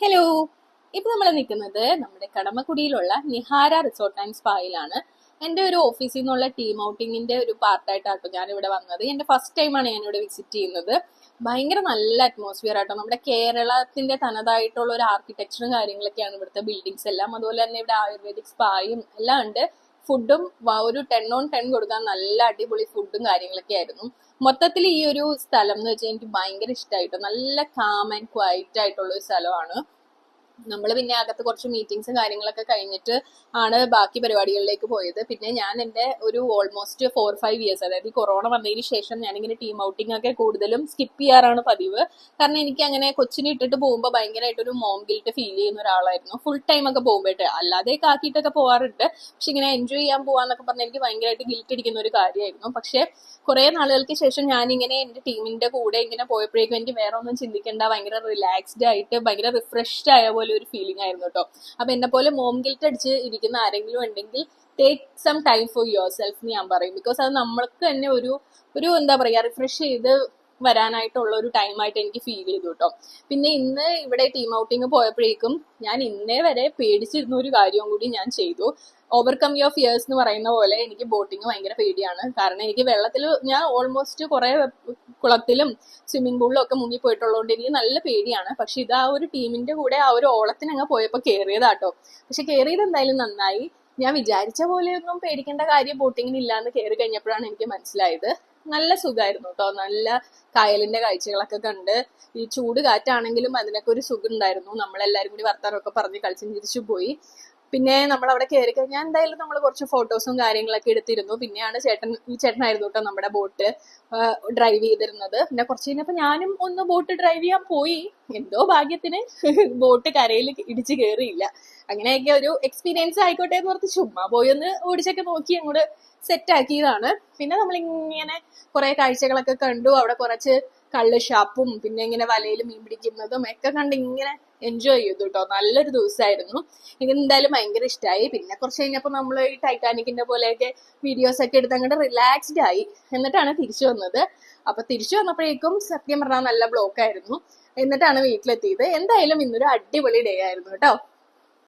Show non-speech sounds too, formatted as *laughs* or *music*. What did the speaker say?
Hello ഇപ്പൊ നമ്മൾ നിൽക്കുന്നത് നമ്മുടെ കടമക്കുടിയിലുള്ള നിഹാര റിസോർട്ട് ആൻഡ് സ്പായിലാണ് എന്റെ ഒരു ഓഫീസിൽ നിന്നുള്ള ടീം ഔട്ടിങ്ങിന്റെ ഒരു പാർട്ടായിട്ടാട്ടോ ഞാൻ ഇവിടെ വന്നത്. എന്റെ ഫസ്റ്റ് ടൈമാണ് ഞാൻ ഇവിടെ വിസിറ്റ് ചെയ്യുന്നത്. ഭയങ്കര നല്ല അറ്റ്മോസ്ഫിയർ ആട്ടോ. നമ്മുടെ കേരളത്തിന്റെ തനതായിട്ടുള്ള ഒരു ആർക്കിടെക്ചറും കാര്യങ്ങളൊക്കെയാണ് ഇവിടുത്തെ ബിൽഡിങ്സ് എല്ലാം. അതുപോലെ തന്നെ ഇവിടെ ആയുർവേദിക് സ്പായും എല്ലാം ഉണ്ട്. ഫുഡും ഒരു ടെൻ ഓൺ ടെൻ കൊടുക്കാൻ നല്ല അടിപൊളി ഫുഡും കാര്യങ്ങളൊക്കെ ആയിരുന്നു. മൊത്തത്തിൽ ഈ ഒരു സ്ഥലം എന്ന് വെച്ചാൽ എനിക്ക് ഭയങ്കര ഇഷ്ടമായിട്ടോ നല്ല കാം ആൻഡ് ക്വയറ്റ് ആയിട്ടുള്ള ഒരു സ്ഥലമാണ്. നമ്മൾ പിന്നെ അകത്ത് കുറച്ച് മീറ്റിംഗ്സും കാര്യങ്ങളൊക്കെ കഴിഞ്ഞിട്ട് ആണ് ബാക്കി പരിപാടികളിലേക്ക് പോയത്. പിന്നെ ഞാൻ എന്റെ ഒരു ഓൾമോസ്റ്റ് ഫോർ ഫൈവ് ഇയേഴ്സ് അതായത് ഈ കൊറോണ വന്നതിന് ശേഷം ഞാനിങ്ങനെ ടീം ഔട്ടിംഗ് ഒക്കെ കൂടുതലും സ്കിപ്പ് ചെയ്യാറാണ് പതിവ്. കാരണം എനിക്ക് അങ്ങനെ കൊച്ചിനെ ഇട്ടിട്ട് പോകുമ്പോൾ ഭയങ്കരമായിട്ടൊരു മോം ഗിൽട്ട് ഫീൽ ചെയ്യുന്ന ഒരാളായിരുന്നു. ഫുൾ ടൈം ഒക്കെ പോകുമ്പോഴേ അല്ലാതെ ആക്കിയിട്ടൊക്കെ പോകാറുണ്ട് പക്ഷെ ഇങ്ങനെ എൻജോയ് ചെയ്യാൻ പോകാന്നൊക്കെ പറഞ്ഞാൽ എനിക്ക് ഭയങ്കരമായിട്ട് ഗിൽറ്റ് അടിക്കുന്ന ഒരു കാര്യമായിരുന്നു. പക്ഷേ കുറെ നാളുകൾക്ക് ശേഷം ഞാനിങ്ങനെ എന്റെ ടീമിന്റെ കൂടെ ഇങ്ങനെ പോയപ്പോഴേക്കും എനിക്ക് വേറെ ഒന്നും ചിന്തിക്കേണ്ട ഭയങ്കര റിലാക്സ്ഡ് ആയിട്ട് ഭയങ്കര റിഫ്രഷ്ഡ് ആയ പോലെ ഒരു ഫീലിംഗ് ആയിരുന്നു കേട്ടോ. അപ്പൊ എന്നെ പോലെ മോം ഗിൽറ്റ് അടിച്ച് ഇരിക്കുന്ന ആരെങ്കിലും ഉണ്ടെങ്കിൽ take some time for your self ഞാൻ പറയും. ബിക്കോസ് അത് നമ്മൾക്ക് തന്നെ ഒരു ഒരു എന്താ പറയാ റിഫ്രഷ് ചെയ്ത് വരാനായിട്ടുള്ള ഒരു ടൈമായിട്ട് എനിക്ക് ഫീൽ ചെയ്തു കേട്ടോ. പിന്നെ ഇന്ന് ഇവിടെ ടീം ഔട്ടിങ് പോയപ്പോഴേക്കും ഞാൻ ഇന്നേ വരെ പേടിച്ചിരുന്ന ഒരു കാര്യവും കൂടി ഞാൻ ചെയ്തു. ഓവർകം യുവർ ഫിയേഴ്സ് എന്ന് പറയുന്ന പോലെ എനിക്ക് ബോട്ടിങ് ഭയങ്കര പേടിയാണ്. കാരണം എനിക്ക് വെള്ളത്തിൽ ഞാൻ ഓൾമോസ്റ്റ് കുറെ കുളത്തിലും സ്വിമ്മിംഗ് പൂളിലും ഒക്കെ മുങ്ങി പോയിട്ടുള്ളതുകൊണ്ട് എനിക്ക് നല്ല പേടിയാണ്. പക്ഷെ ഇത് ആ ഒരു ടീമിന്റെ കൂടെ ആ ഒരു ഓളത്തിന് അങ്ങ് പോയപ്പോൾ കയറിയതാട്ടോ പക്ഷെ കയറിയത് എന്തായാലും നന്നായി. ഞാൻ വിചാരിച്ച പോലെയൊന്നും പേടിക്കേണ്ട കാര്യം ബോട്ടിങ്ങിന് ഇല്ലാന്ന് കയറി കഴിഞ്ഞപ്പോഴാണ് എനിക്ക് മനസ്സിലായത്. നല്ല സുഖമായിരുന്നു കേട്ടോ നല്ല കായലിന്റെ കാഴ്ചകളൊക്കെ കണ്ട്. ഈ ചൂട് കാറ്റാണെങ്കിലും അതിനൊക്കെ ഒരു സുഖം ഉണ്ടായിരുന്നു. നമ്മളെല്ലാരും കൂടി വർത്താനമൊക്കെ പറഞ്ഞ് കളിച്ചും ചിരിച്ചു പോയി. പിന്നെ നമ്മൾ അവിടെ കയറി കഴിഞ്ഞാൽ എന്തായാലും നമ്മൾ കുറച്ച് ഫോട്ടോസും കാര്യങ്ങളൊക്കെ എടുത്തിരുന്നു. പിന്നെയാണ് ചേട്ടൻ ഈ ചേട്ടനായിരുന്നു കേട്ടോ നമ്മുടെ ബോട്ട് ഡ്രൈവ് ചെയ്തിരുന്നത്. പിന്നെ കുറച്ച് കഴിഞ്ഞപ്പോൾ ഞാനും ഒന്ന് ബോട്ട് ഡ്രൈവ് ചെയ്യാൻ പോയി. എന്തോ ഭാഗ്യത്തിന് *laughs* ബോട്ട് കരയിൽ ഇടിച്ച് കയറിയില്ല അങ്ങനെയൊക്കെ ഒരു എക്സ്പീരിയൻസ് ആയിക്കോട്ടെ എന്ന് ഓർത്ത് ചുമ്മാ പോയി ഒന്ന് ഓടിച്ചൊക്കെ നോക്കി അങ്ങോട്ട് സെറ്റ് ആക്കിയതാണ്. പിന്നെ നമ്മൾ ഇങ്ങനെ കുറെ കാഴ്ചകളൊക്കെ കണ്ടു. അവിടെ കുറച്ച് കള്ള് ഷാപ്പും പിന്നെ ഇങ്ങനെ വലയിൽ മീൻ പിടിക്കുന്നതും ഒക്കെ കണ്ട് ഇങ്ങനെ എൻജോയ് ചെയ്തു കേട്ടോ നല്ലൊരു ദിവസമായിരുന്നു എനിക്ക് എന്തായാലും ഭയങ്കര ഇഷ്ടമായി പിന്നെ കുറച്ച് കഴിഞ്ഞപ്പോൾ നമ്മൾ ഈ ടൈറ്റാനിക്കിന്റെ പോലെയൊക്കെ വീഡിയോസ് ഒക്കെ എടുത്ത് അങ്ങോട്ട് റിലാക്സ്ഡ് ആയി. എന്നിട്ടാണ് തിരിച്ചു വന്നത്. അപ്പൊ തിരിച്ചു വന്നപ്പോഴേക്കും സത്യം പറഞ്ഞാൽ നല്ല ബ്ലോക്ക് ആയിരുന്നു. എന്നിട്ടാണ് വീട്ടിലെത്തിയത്. എന്തായാലും ഇന്നൊരു അടിപൊളി ഡേ ആയിരുന്നു കേട്ടോ